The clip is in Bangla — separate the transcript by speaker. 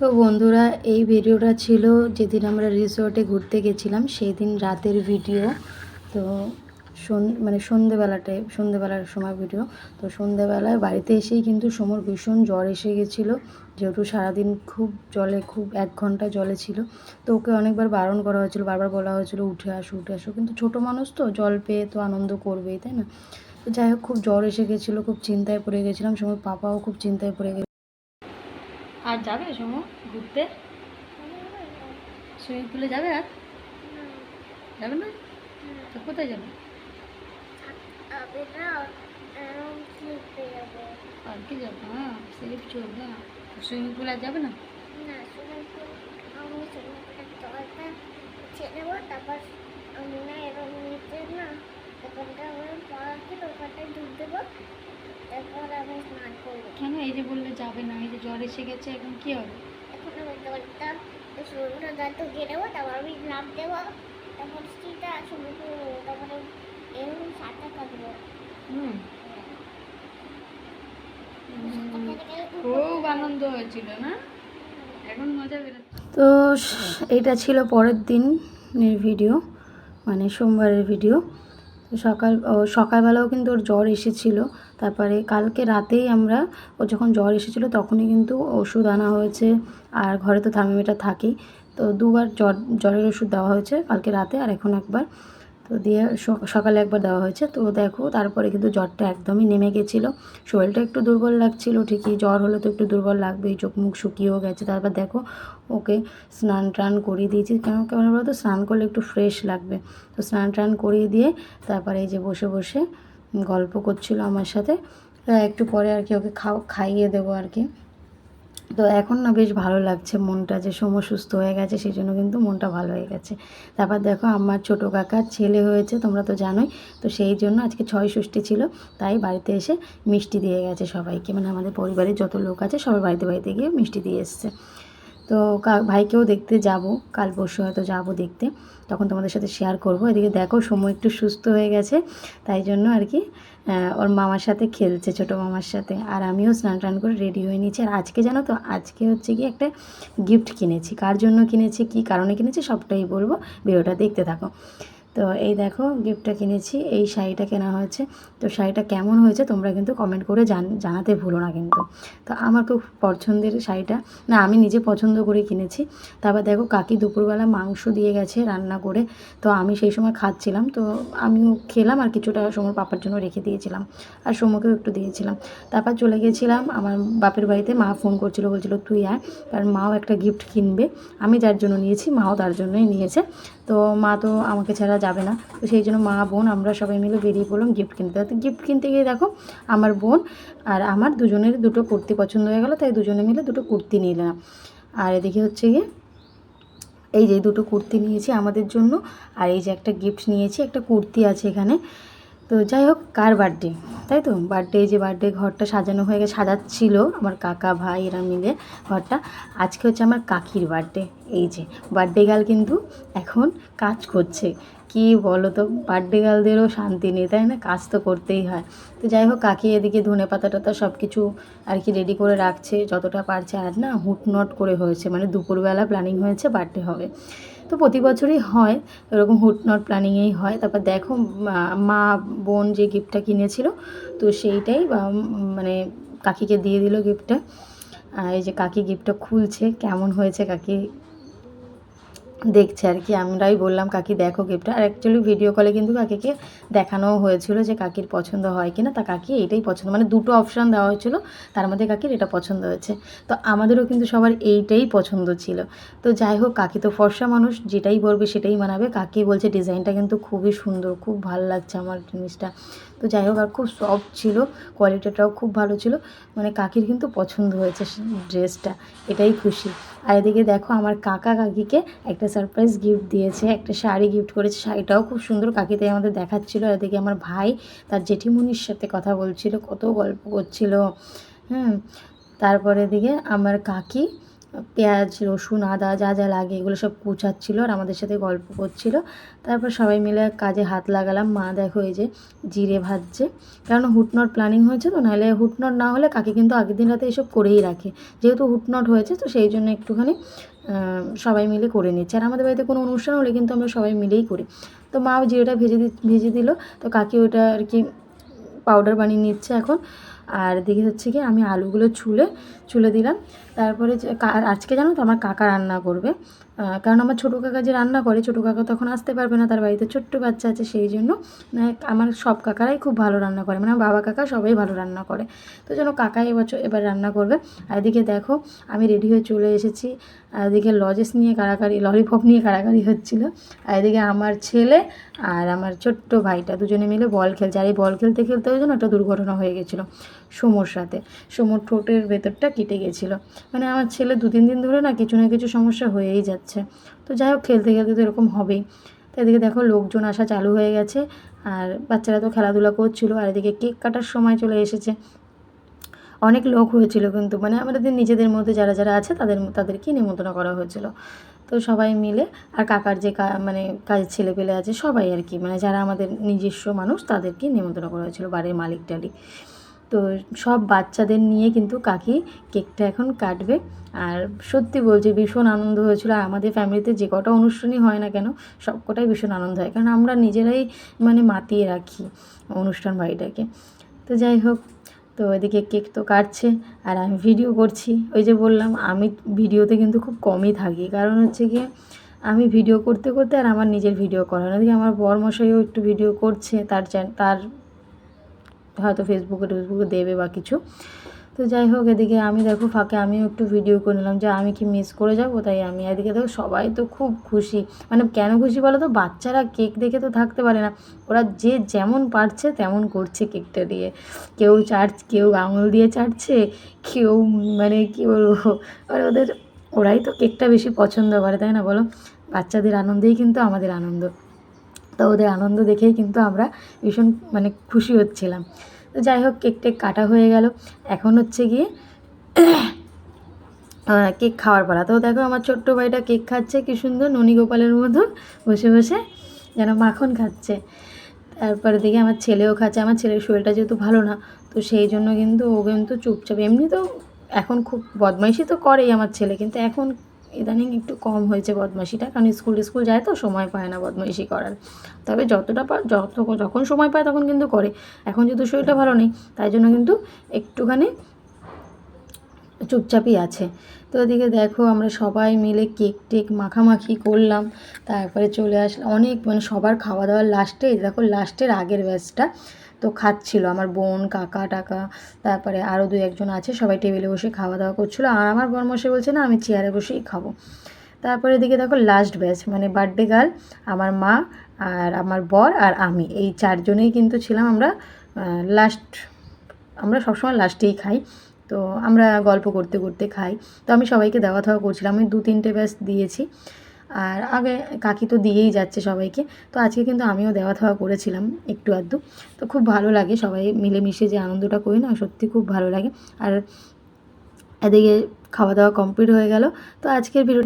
Speaker 1: তো বন্ধুরা, এই ভিডিওটা ছিল যেদিন আমরা রিসর্টে ঘুরতে গেছিলাম সেই দিন রাতের ভিডিও তো মানে সন্ধেবেলাটায় সন্ধেবেলার সময় ভিডিও তো সন্ধেবেলায় বাড়িতে এসেই কিন্তু সমর ভীষণ জ্বর এসে গেছিল, যেহেতু সারাদিন খুব জলে, খুব এক ঘণ্টা জলে ছিল। তো ওকে অনেকবার বারণ করা হয়েছিল, বারবার বলা হয়েছিল, উঠে আসো উঠে আসো। কিন্তু ছোটো মানুষ তো, জল পেয়ে তো আনন্দ করবেই, তাই না? তো যাই হোক, খুব জ্বর এসে গেছিল, খুব চিন্তায় পড়ে গেছিলাম। সময় পাপাও খুব চিন্তায় পড়ে গেছে আর যাবে সময় ঘুরতে? সুইমিং পুলে যাবে আর? যাবে না? তো কোথায় যাবে? আর কি যাবে। হ্যাঁ স্লিপ চলবে সুইমিং পুলে আর যাবে না?
Speaker 2: তারপর আমি না এরকম নিচে না। ওখানটায় স্নান করব
Speaker 1: কেন এই যে বললে যাবে না, এই যে জ্বর এসে গেছে, এখন কি হবে?
Speaker 2: এখন তো দেবো তারপর আমি তারপর তারপরে
Speaker 1: হুম। খুব আনন্দ না? এখন মজা তো এটা ছিল পরের দিন ভিডিও মানে সোমবারের ভিডিও। তো সকাল সকালবেলাও কিন্তু ওর জ্বর এসেছিল। তারপরে কালকে রাতেই আমরা, ও যখন জ্বর এসেছিল তখনই কিন্তু ওষুধ আনা হয়েছে। আর ঘরে তো থার্মোমিটার থাকেই। তো দুবার জ্বর, জ্বরের ওষুধ দেওয়া হয়েছে কালকে রাতে আর এখন একবার। তো দিয়ে সকালে একবার দেওয়া হয়েছে। তো দেখো, তারপরে কিন্তু জ্বরটা একদমই নেমে গেছিল। শরীরটা একটু দুর্বল লাগছিল, ঠিকই। জ্বর হলে তো একটু দুর্বল লাগবেই, চোখ মুখ শুকিয়েও গেছে। তারপর দেখো, ওকে স্নান টান করিয়ে দিয়েছি। কেন কেমন বলো তো, স্নান করলে একটু ফ্রেশ লাগবে। তো স্নান টান করিয়ে দিয়ে তারপরে এই যে বসে বসে গল্প করছিল আমার সাথে। একটু পরে আর কি ওকে খাও, খাইয়ে দেবো আর কি। তো এখন না বেশ ভালো লাগছে মনটা যে সময় সুস্থ হয়ে গেছে সেই জন্য কিন্তু মনটা ভালো হয়ে গেছে। তারপর দেখো আমার ছোট কাকার ছেলে হয়েছে, তোমরা তো জানোই। তো সেই জন্য আজকে ছয় ষষ্ঠী ছিল, তাই বাড়িতে এসে মিষ্টি দিয়ে গেছে সবাইকে। মানে আমাদের পরিবারের যত লোক আছে সবাই বাড়িতে বাড়িতে গিয়ে মিষ্টি দিয়ে এসছে। তো ভাইকেও দেখতে যাব, কাল পরশু হয়তো যাব দেখতে। তখন তোমাদের সাথে শেয়ার করব। এদিকে দেখো সময় একটু সুস্থ হয়ে গেছে, তাই জন্য আর কি ওর মামার সাথে খেলছে, ছোট মামার সাথে। আর আমিও স্নান টান করে রেডি হয়ে নিয়েছি। আর আজকে জানো তো, আজকে হচ্ছে কি একটা গিফট কিনেছি। কার জন্য কিনেছি, কি কারণে কিনেছি, সবটাই বলব। ভিডিওটা দেখতে থাকো। তো এই দেখো গিফটটা কিনেছি, এই শাড়িটা কেনা হয়েছে। তো শাড়িটা কেমন হয়েছে তোমরা কিন্তু কমেন্ট করে জান, জানাতে ভুলো না কিন্তু। তো আমার খুব পছন্দের শাড়িটা। না, আমি নিজে পছন্দ করে কিনেছি। তারপর দেখো কাকি দুপুরবেলা মাংস দিয়ে গেছে রান্না করে। তো আমি সেই সময় খাচ্ছিলাম। তো আমিও খেলাম আর কিছুটা সময় পাপার জন্য রেখে দিয়েছিলাম। আর সমকেও একটু দিয়েছিলাম। তারপর চলে গেছিলাম। আমার বাপের বাড়িতে মা ফোন করছিল, বলছিল, তুই আয়। কারণ মাও একটা গিফট কিনবে। আমি যার জন্য নিয়েছি, মাও তার জন্যই নিয়েছে। তো মা তো আমাকে ছাড়া যাবে না। তো সেই জন্য মা, বোন আমরা সবাই মিলে বেরিয়ে পড়লাম গিফট কিনতে। তো গিফট কিনতে গিয়ে দেখো, আমার বোন আর আমার দুজনের দুটো কুর্তি পছন্দ হয়ে গেলো, তাই দুজনে মিলে দুটো কুর্তি নিলাম। আর এদিকে হচ্ছে গিয়ে, এই যে দুটো কুর্তি নিয়েছি আমাদের জন্য, আর এই যে একটা গিফট নিয়েছি, একটা কুর্তি আছে এখানে। তো যাই হোক, কার বার্থডে তাই তো? বার্থডে যে বার্থডে ঘরটা সাজানো হয়ে গেছে, সাজাচ্ছিল আমার কাকা, ভাই, এরা মিলে ঘরটা। আজকে হচ্ছে আমার কাকির বার্থডে এই যে বার্থডে গার্ল কিন্তু এখন কাজ করছে। কি বলো তো বার্থডে গার্লদেরও শান্তি নেই, তাই না? কাজ তো করতেই হয়। তো যাই হোক, কাকি এদিকে ধনে পাতা টাতা সব কিছু আর কি রেডি করে রাখছে, যতটা পারছে। আর না হুটনট করে হয়েছে মানে দুপুরবেলা প্ল্যানিং হয়েছে বার্থডে হবে। তো প্রতি বছরই হয়, এরকম হুটনট প্ল্যানিংয়েই হয়। তারপর দেখো, মা- বোন যে গিফটটা কিনেছিল, তো সেইটাই মানে কাকিকে দিয়ে দিল গিফটটা। এই যে কাকি গিফটটা খুলছে, কেমন হয়েছে কাকি দেখছে আর কি। আমরাই বললাম, কাকি, দেখো গিফটটা আর অ্যাকচুয়ালি ভিডিও কলে কিন্তু কাকিকে দেখানোও হয়েছিল যে কাকির পছন্দ হয় কিনা। তা কাকি এটাই পছন্দ মানে দুটো অপশান দেওয়া হয়েছিল, তার মধ্যে কাকির এটা পছন্দ হয়েছে। তো আমাদেরও কিন্তু সবার এইটাই পছন্দ ছিল। তো যাই হোক, কাকি তো ফর্সা মানুষ, যেটাই বলবে সেটাই মানাবে। কাকি বলছে ডিজাইনটা কিন্তু খুবই সুন্দর, খুব ভালো লাগছে আমার জিনিসটা। তো যাই হোক, আর খুব সফট ছিল কোয়ালিটিটাও খুব ভালো ছিল। মানে কাকির কিন্তু পছন্দ হয়েছে ড্রেসটা এটাই খুশি। আর এদিকে দেখো আমার কাকা কাকিকে একটা সারপ্রাইজ গিফট দিয়েছে, একটা শাড়ি গিফট করেছে। শাড়িটাও খুব সুন্দর কাকিতে আমাদের দেখাচ্ছিল। এদিকে আমার ভাই তার জেঠিমুনির সাথে কথা বলছিল, কত গল্প করছিল। হুম, তারপরে এদিকে আমার কাকি পেঁয়াজ, রসুন, আদা যা যা লাগে এগুলো সব কুচাচ্ছিলো আর আমাদের সাথে গল্প করছিল। তারপর সবাই মিলে কাজে হাত লাগালাম। মা দেখো এই যে জিরে ভাজছে। কারণ হুটনট প্ল্যানিং হয়েছে তো, নাহলে হুটনট না হলে কাকি কিন্তু আগের দিন রাতে এসব করেই রাখে। যেহেতু হুটনট হয়েছে তো সেই জন্য একটুখানি সবাই মিলে করে নিচ্ছে। আর আমাদের বাড়িতে কোনো অনুষ্ঠান হলে কিন্তু আমরা সবাই মিলেই করি। তো মা জিরেটা ভেজে ভেজে দিল। তো কাকি ওটা আর কি পাউডার বানিয়ে নিচ্ছে এখন। আর দেখে হচ্ছে কি আমি আলুগুলো ছুলে ছুলে দিলাম। তারপরে আজকে জানো তো আমার কাকা রান্না করবে। কারণ আমার ছোটো কাকা যে রান্না করে, ছোটো কাকা তখন আসতে পারবে না, তার বাড়িতে ছোট্ট বাচ্চা আছে সেই জন্য মানে আমার সব কাকারাই খুব ভালো রান্না করে মানে আমার বাবা কাকা সবাই ভালো রান্না করে। তো যেন কাকা এবছর এবার রান্না করবে। আর এদিকে দেখো, আমি রেডি হয়ে চলে এসেছি। আর এদিকে লজেস নিয়ে কাড়াকাড়ি ললিপপ নিয়ে কাড়াকাড়ি হচ্ছিল। আর এদিকে আমার ছেলে আর আমার ছোট্ট ভাইটা দুজনে মিলে বল খেলছে। আর এই বল খেলতে খেলতে ওই জন্য একটা দুর্ঘটনা হয়ে গেছিল সোমোর সাথে। সোমোর ঠোঁটের ভেতরটা কেটে গেছিল। মানে আমার ছেলে দু তিন দিন ধরে না কিছু না কিছু সমস্যা হয়েই যাচ্ছে। তো যাই হোক, খেলতে খেলতে তো এরকম হবেই। তো এদিকে দেখো লোকজন আসা চালু হয়ে গেছে, আর বাচ্চারা তো খেলাধুলা করছিল, আর এদিকে কেক কাটার সময় চলে এসেছে। অনেক লোক হয়েছিল কিন্তু মানে আমাদের নিজেদের মধ্যে যারা যারা আছে, তাদের তাদেরকে নিমন্ত্রণ করা হয়েছিল। তো সবাই মিলে, আর কাকার যে মানে কাজের ছেলে পেলে আছে, সবাই আর কি মানে যারা আমাদের নিজস্ব মানুষ, তাদেরকে নিমন্ত্রণ করা হয়েছিল, বাড়ির মালিক টালিক তো সব বাচ্চাদের নিয়ে কিন্তু কাকি কেকটা এখন কাটবে। আর সত্যি বলছি, ভীষণ আনন্দ হয়েছিল। আর আমাদের ফ্যামিলিতে যে কটা অনুষ্ঠানই হয় না কেন, সব কটাই ভীষণ আনন্দ হয়। কারণ আমরা নিজেরাই মানে মাতিয়ে রাখি অনুষ্ঠান বাড়িটাকে। তো যাই হোক, তো এদিকে কেক তো কাটছে, আর আমি ভিডিও করছি। ওই যে বললাম, আমি ভিডিওতে কিন্তু খুব কমই থাকি। কারণ হচ্ছে গিয়ে, আমি ভিডিও করতে করতে আর আমার নিজের ভিডিও করা না। এদিকে আমার বর মশাইও একটু ভিডিও করছে, তার তার হয়তো ফেসবুকে টেসবুকে দেবে বা কিছু। তো যাই হোক, এদিকে আমি দেখো ফাঁকে আমিও একটু ভিডিও করে নিলাম যে আমি কি মিস করে যাব? তাই আমি এদিকে দেখো সবাই তো খুব খুশি। মানে কেন খুশি বলো তো? বাচ্চারা কেক দেখে তো থাকতে পারে না। ওরা যে যেমন পারছে তেমন করছে কেকটা দিয়ে। কেউ চাট কেউ আঙুল দিয়ে চাটছে, কেউ মানে কী বলব? আর ওদের, ওরাই তো কেকটা বেশি পছন্দ করে, তাই না বলো? বাচ্চাদের আনন্দেই কিন্তু আমাদের আনন্দ। তো ওদের আনন্দ দেখেই কিন্তু আমরা ভীষণ মানে খুশি হচ্ছিলাম। তো যাই হোক, কেক টেক কাটা হয়ে গেল। এখন হচ্ছে গিয়ে কেক খাওয়ার পালা। তো দেখো, আমার ছোট্ট ভাইটা কেক খাচ্ছে, কি সুন্দর, ননী গোপালের মতো বসে বসে যেন মাখন খাচ্ছে। তারপরে দেখি আমার ছেলেও খাচ্ছে। আমার ছেলের শরীরটা যেহেতু ভালো না, তো সেই জন্য কিন্তু ও কিন্তু চুপচাপ। এমনি তো এখন খুব বদমাইশি তো করেই আমার ছেলে, কিন্তু এখন ইদানিং একটু কম হয়েছে বদমাইশিটা কারণ স্কুল স্কুল যায় তো, সময় পায় না বদমাইশি করার। তবে যতটা পা, যত, যখন সময় পায় তখন কিন্তু করে। এখন যেহেতু শরীরটা ভালো নেই, তাই জন্য কিন্তু একটুখানি চুপচাপই আছে। তো ওদিকে দেখো, আমরা সবাই মিলে কেক টেক মাখামাখি করলাম। তারপরে চলে আসলাম, অনেক মানে সবার খাওয়া দাওয়ার লাস্টে দেখো লাস্টের আগের ব্যাচটা তো খাচ্ছিল আমার বোন, কাকা, টাকা, তারপরে আরও দু একজন আছে, সবাই টেবিলে বসে খাওয়া দাওয়া করছিল। আর আমার বরমশাই বলছে, না, আমি চেয়ারে বসেই খাব। তারপরে এদিকে দেখো লাস্ট ব্যাচ মানে বার্থডে গার্ল আমার মা আর আমার বর আর আমি। এই চারজনেই কিন্তু ছিলাম আমরা লাস্ট আমরা সবসময় লাস্টেই খাই। তো আমরা গল্প করতে করতে খাই। তো আমি সবাইকে দেওয়া থাওয়া করছিলাম। আমি দু তিনটে ব্যাচ দিয়েছি। আর আগে কাকি তো দিয়েই যাচ্ছে সবাইকে। তো আজকে কিন্তু আমিও দেওয়া থাওয়া করেছিলাম একটু আধটু। তো খুব ভালো লাগে সবাই মিলেমিশে যে আনন্দটা করি না, সত্যি খুব ভালো লাগে। আর এদিকে খাওয়া দাওয়া কমপ্লিট হয়ে গেল। তো আজকের ভিডিওটি